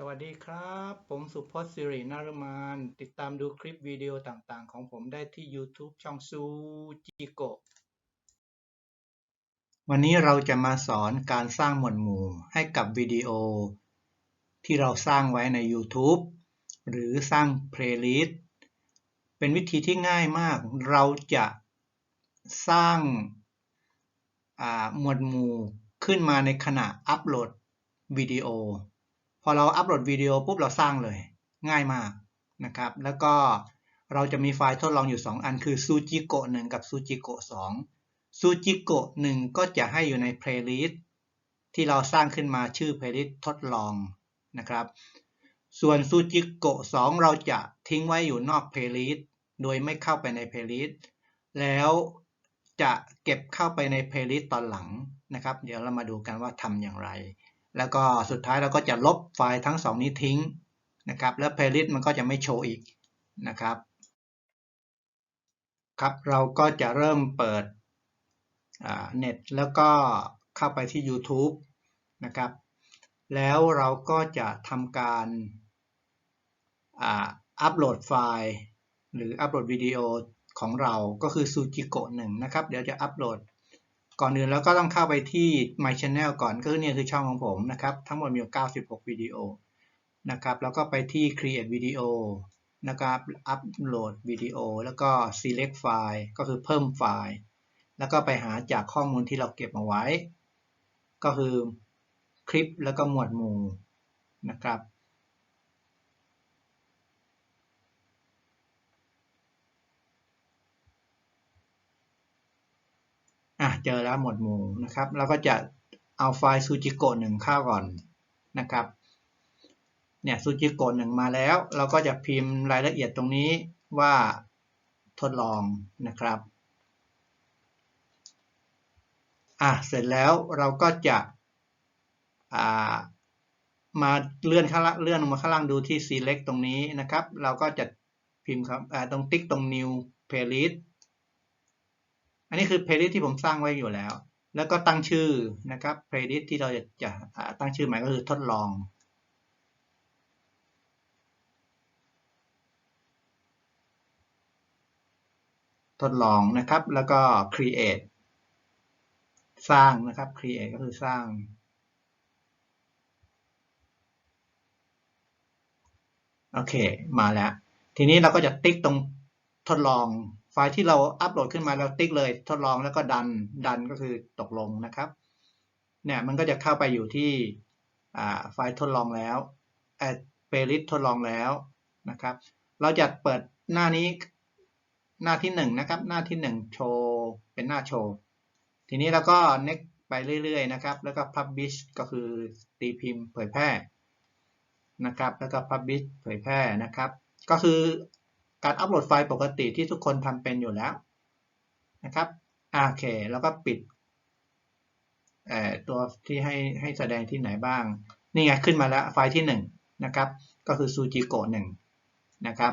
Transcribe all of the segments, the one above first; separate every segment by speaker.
Speaker 1: สวัสดีครับ ผมสุพจน์สิรินารมานติดตามดูคลิปวิดีโอต่างๆ ของผมได้ที่ YouTube ช่องซูจิโกวันนี้เราจะมาสอนการสร้างหมวดหมู่ให้กับวิดีโอ ที่เราสร้างไว้ใน YouTube หรือสร้างเพลย์ลิสต์เป็นวิธีที่ง่ายมาก เราจะสร้างหมวดหมู่ขึ้นมาในขณะอัปโหลดวิดีโอ พอเราอัปโหลดวิดีโอปุ๊บเราสร้างเลย ง่ายมากนะครับ แล้วก็เราจะมีไฟล์ทดลองอยู่ 2 อันคือ Sujiko 1กับ Sujiko 2 Sujiko 1ก็จะให้อยู่ใน playlist ที่เราสร้างขึ้นมาชื่อ playlist ทดลองนะครับ ส่วน Sujiko 2เราจะทิ้งไว้อยู่นอก playlist โดยไม่เข้าไปใน playlist แล้วจะเก็บเข้าไปใน playlist ตอนหลังนะครับ เดี๋ยวเรามาดูกันว่าทำอย่างไร แล้วก็สุดท้ายเราก็จะลบไฟล์ทั้ง 2 นี้ทิ้งนะครับ แล้ว playlist มันก็จะไม่โชว์อีกนะครับ ครับ เราก็จะเริ่มเปิดเน็ตแล้วก็เข้าไปที่ YouTube นะครับ แล้วเราก็จะทำการอัปโหลดไฟล์ หรืออัปโหลดวิดีโอของเราก็คือ Sujiko 1 นะครับ เดี๋ยวจะอัปโหลด ก่อนอื่นแล้วก็ต้องเข้าไปที่ My Channel ก่อนก็คือเนี่ยคือช่องของผมนะครับ ทั้งหมดมี96 วิดีโอนะครับ แล้วก็ไปที่ Create Video นะครับ Upload วิดีโอแล้วก็ Select File ก็คือเพิ่มไฟล์ แล้วก็ไปหาจากข้อมูลที่เราเก็บมาไว้ ก็คือคลิปแล้วก็หมวดหมู่นะครับ อะเจอแล้วหมวดหมู่นะครับ เราก็จะเอาไฟล์ซูจิโกะหนึ่งเข้าก่อนนะครับ เนี่ยซูจิโกะหนึ่งมาแล้ว เราก็จะพิมพ์รายละเอียดตรงนี้ว่าทดลองนะครับอะเสร็จแล้วเราก็จะอ่ามาเลื่อนข้างล่างเลื่อนมาข้างล่างดูที่ select ตรงนี้นะครับ เราก็จะพิมพ์ครับตรงติ๊กตรง new playlist อันนี้คือเพลย์ลิสที่ผมสร้างไว้อยู่แล้ว แล้วก็ตั้งชื่อนะครับเพลย์ลิสที่เราจะจะตั้งชื่อใหม่ก็คือทดลองทดลองนะครับ แล้วก็ create สร้างนะครับ create ก็คือสร้าง โอเค มาแล้ว ทีนี้เราก็จะติ๊กตรงทดลอง ไฟล์ที่เราอัปโหลดขึ้นมาเราติ๊กเลยทดลองแล้วก็ดันดันก็คือตกลงนะครับเนี่ยมันก็จะเข้าไปอยู่ที่ไฟล์ทดลองแล้วแอดเปริสทดลองแล้วนะครับ เราจะเปิดหน้านี้หน้าที่1นะครับหน้าที่1โชว์เป็นหน้าโชว์ทีนี้เราก็ next ไปเรื่อยๆนะครับ แล้วก็ publish ก็คือตีพิมพ์เผยแพร่นะครับ แล้วก็ publish เผยแพร่นะครับ ก็คือ การอัปโหลดไฟล์ปกติที่ทุกคนทำเป็นอยู่แล้วนะครับโอเค แล้วก็ปิดตัวที่ให้ให้แสดงที่ไหนบ้าง นี่ไงขึ้นมาแล้วไฟล์ที่1นะครับก็คือ Sujiko 1นะครับ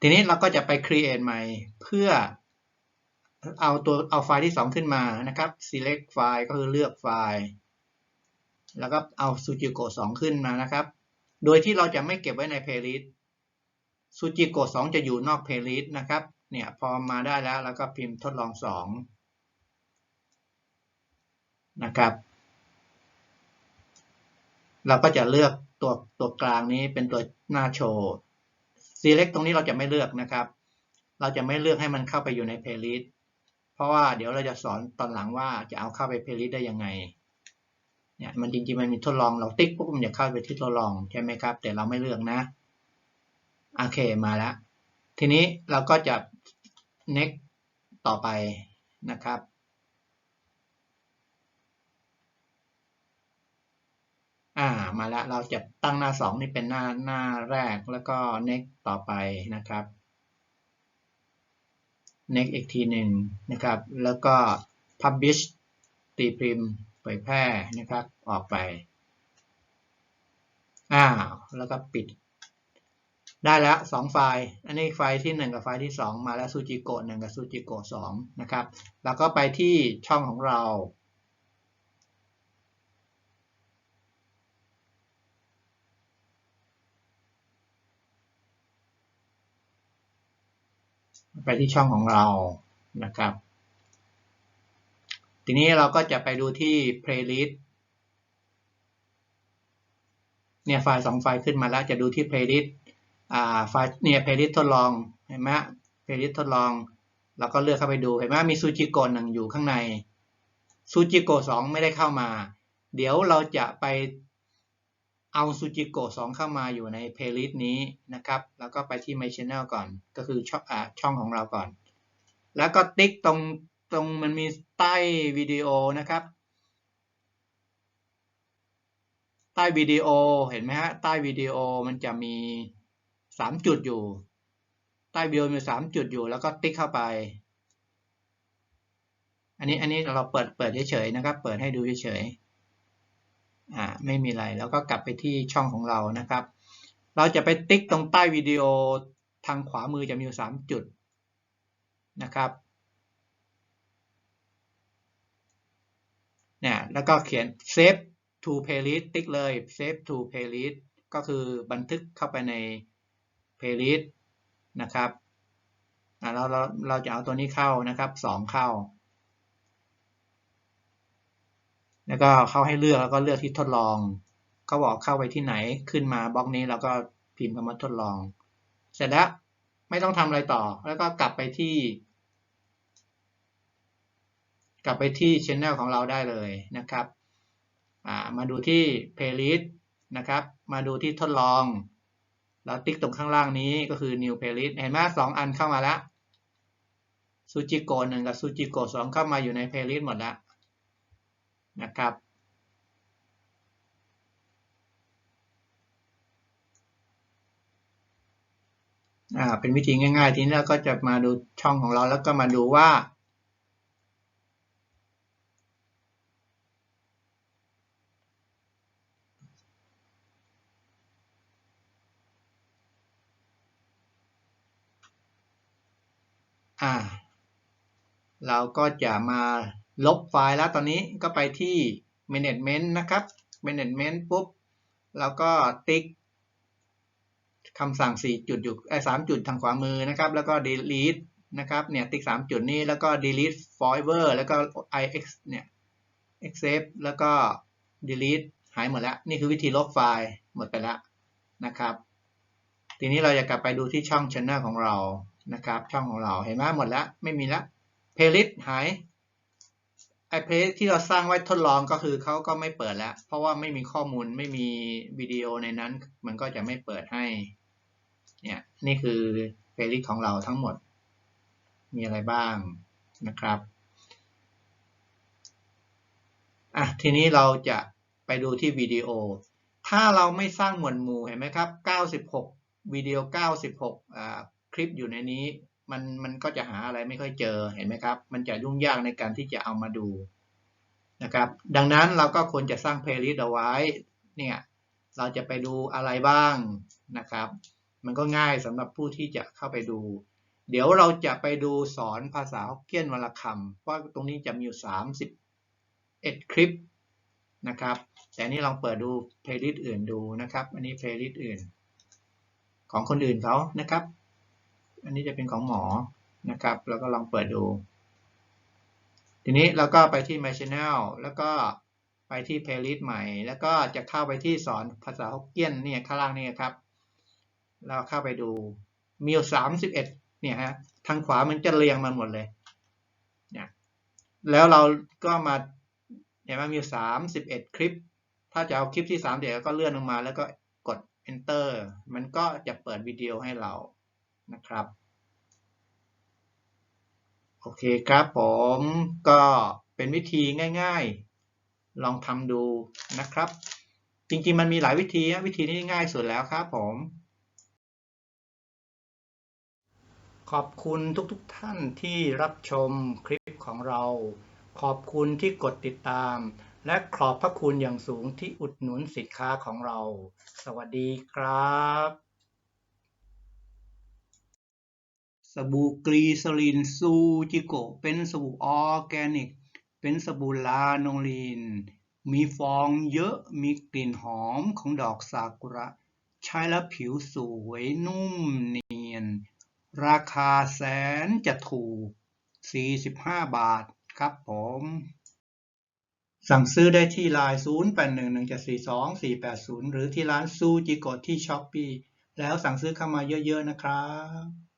Speaker 1: ทีนี้เราก็จะไป create ใหม่เพื่อเอาตัวเอาไฟล์ที่ 2 ขึ้นมานะครับ select ไฟล์ก็คือเลือกไฟล์ แล้วก็เอา Sujiko 2 ขึ้นมานะครับ โดยที่เราจะไม่เก็บไว้ใน playlist ซูจิโกสองจะอยู่นอก playlist นะครับ เนี่ยพอมาได้แล้วแล้วก็พิมพ์ทดลองสองนะครับ เราก็จะเลือกตัวตัวกลางนี้เป็นตัวหน้าโชว์ select ตรงนี้เราจะไม่เลือกนะครับ เราจะไม่เลือกให้มันเข้าไปอยู่ใน playlist เพราะว่าเดี๋ยวเราจะสอนตอนหลังว่าจะเอาเข้าไป playlist ได้ยังไง เนี่ยมันจริงๆมันมีทดลองเราติ๊กปุ๊บมันจะเข้าไปที่ทดลองใช่ไหมครับ แต่เราไม่เลือกนะโอเคมาแล้ว ทีนี้เราก็จะ next ต่อไปนะครับอ่ามาแล้วเราจะตั้งหน้า 2 นี่เป็นหน้าหน้าแรกแล้วก็ next ต่อไปนะครับ next อีกทีหนึ่งนะครับ แล้วก็ publish ตีพิมพ์ เผยแพร่นะครับออกไปอ้าวแล้วก็ปิด ได้แล้ว2ไฟล์ อันนี้ไฟล์ที่ 1 กับไฟล์ที่ 2 มาแล้วซูจิโกะ1กับซูจิโกะ2นะครับแล้วก็ไปที่ช่องของเราไปที่ช่องของเรานะครับ ทีนี้เราก็จะไปดูที่ playlist เนี่ยไฟล์สองไฟล์ขึ้นมาแล้วจะดูที่ playlist อ่าไฟล์เนี่ย playlist ทดลองเห็นไหม playlist ทดลองเราก็เลือกเข้าไปดูเห็นไหมมีซูจิโกะหนึ่งอยู่ข้างในซูจิโกะสองไม่ได้เข้ามา เดี๋ยวเราจะไปเอาซูจิโกะสองเข้ามาอยู่ใน playlist นี้นะครับ แล้วก็ไปที่ my channel ก่อน ก็คือช่องอช่องของเราก่อน แล้วก็ติ๊กตรง ตรงมันมีใต้วิดีโอนะครับ ใต้วิดีโอเห็นไหมฮะใต้วิดีโอมันจะมีสามจุดอยู่ ใต้วิดีโอมีสามจุดอยู่ แล้วก็ติ๊กเข้าไป อันนี้อันนี้เราเปิดเปิดเฉยๆนะครับ เปิดให้ดูเฉยๆอ่าไม่มีอะไรแล้วก็กลับไปที่ช่องของเรานะครับ เราจะไปติ๊กตรงใต้วิดีโอทางขวามือจะมีอยู่สามจุดนะครับ เนี่ยแล้วก็เขียน save to playlist ติ๊กเลย save to playlist ก็คือบันทึกเข้าไปใน playlist นะครับเราเราเราจะเอาตัวนี้เข้านะครับสองเข้า แล้วก็เข้าให้เลือกแล้วก็เลือกที่ทดลอง เขาบอกเข้าไปที่ไหนขึ้นมาบล็อกนี้แล้วก็พิมพ์คำว่าทดลอง เสร็จแล้วไม่ต้องทำอะไรต่อ แล้วก็กลับไปที่ กลับไปที่ channel ของเราได้เลยนะครับ มาดูที่ playlist นะครับ มาดูที่ทดลองแล้วติ๊กตรงข้างล่างนี้ก็คือ new playlist เห็นไหมสองอันเข้ามาแล้วซูจิโกหนึ่งกับซูจิโกสองเข้ามาอยู่ใน playlist หมดแล้วนะครับอ่าเป็นวิธีง่ายๆ ทีนี้เราก็จะมาดูช่องของเราแล้วก็มาดูว่า อ่า เราก็จะมาลบไฟล์แล้วตอนนี้ก็ไปที่ management นะครับ management ปุ๊บเราก็ติ๊กคำสั่ง 4 จุดอยู่ไอ้3จุดทางขวามือนะครับ แล้วก็ delete นะครับเนี่ยติ๊ก 3 จุดนี้แล้วก็ delete forever แล้วก็ ix เนี่ย except แล้วก็ delete หายหมดแล้ว นี่คือวิธีลบไฟล์หมดไปแล้วนะครับ ทีนี้เราจะกลับไปดูที่ช่อง channel ของเรา นะครับ ช่องของเราเห็นไหมหมดแล้วไม่มีแล้ว playlist หายไอเพลสที่เราสร้างไว้ทดลองก็คือเขาก็ไม่เปิดแล้ว เพราะว่าไม่มีข้อมูลไม่มีวิดีโอในนั้น มันก็จะไม่เปิดให้เนี่ยนี่คือเพลย์ของเราทั้งหมด มีอะไรบ้างนะครับอะทีนี้เราจะไปดูที่วิดีโอ ถ้าเราไม่สร้างหมวดหมู่เห็นไหมครับ 96วิดีโอ 96อ่า คลิปอยู่ในนี้มันมันก็จะหาอะไรไม่ค่อยเจอเห็นไหมครับ มันจะยุ่งยากในการที่จะเอามาดูนะครับ ดังนั้นเราก็ควรจะสร้างเพลย์ลิสต์เอาไว้เนี่ยเราจะไปดูอะไรบ้างนะครับ มันก็ง่ายสำหรับผู้ที่จะเข้าไปดู เดี๋ยวเราจะไปดูสอนภาษาฮกเกี้ยนวลคำเพราะตรงนี้จะมีอยู่ 31 คลิปนะครับ แต่นี้ลองเปิดดูเพลย์ลิสต์อื่นดูนะครับ อันนี้เพลย์ลิสต์อื่น ของคนอื่นเขานะครับ อันนี้จะเป็นของหมอนะครับ แล้วก็ลองเปิดดู ทีนี้เราก็ไปที่ My Channel แล้วก็ไปที่ Playlist ใหม่ แล้วก็จะเข้าไปที่สอนภาษาฮกเกี้ยนเนี่ยข้างล่างนี่ครับ เราเข้าไปดูมีสามสิบเอ็ดเนี่ยฮะทางขวามันจะเรียงมาหมดเลยเนี่ยแล้วเราก็มาเห็นไหมมีสามสิบเอ็ดคลิป ถ้าจะเอาคลิปที่สามเดี๋ยวก็เลื่อนลงมาแล้วก็กด enter มันก็จะเปิดวิดีโอให้เรา นะครับโอเคครับผมก็เป็นวิธีง่ายๆ ลองทำดูนะครับ จริงๆมันมีหลายวิธีวิธีนี้ง่ายสุดแล้วครับผม ขอบคุณทุกๆทท่านที่รับชมคลิปของเรา ขอบคุณที่กดติดตาม และขอบพระคุณอย่างสูงที่อุดหนุนสินค้าของเรา สวัสดีครับ สบู่กรีซลินซูจิโกเป็นสบู่ออแกนิก เป็นสบู่ลาโนลินมีฟองเยอะมีกลิ่นหอมของดอกซากุระ ใช้แล้วผิวสวยนุ่มเนียน ราคาแสนจะถูก 45 บาทครับผม สั่งซื้อได้ที่ไลน์0811742480 หรือที่ร้านซูจิโกที่ช้อปปี้แล้วสั่งซื้อเข้ามาเยอะๆนะครับ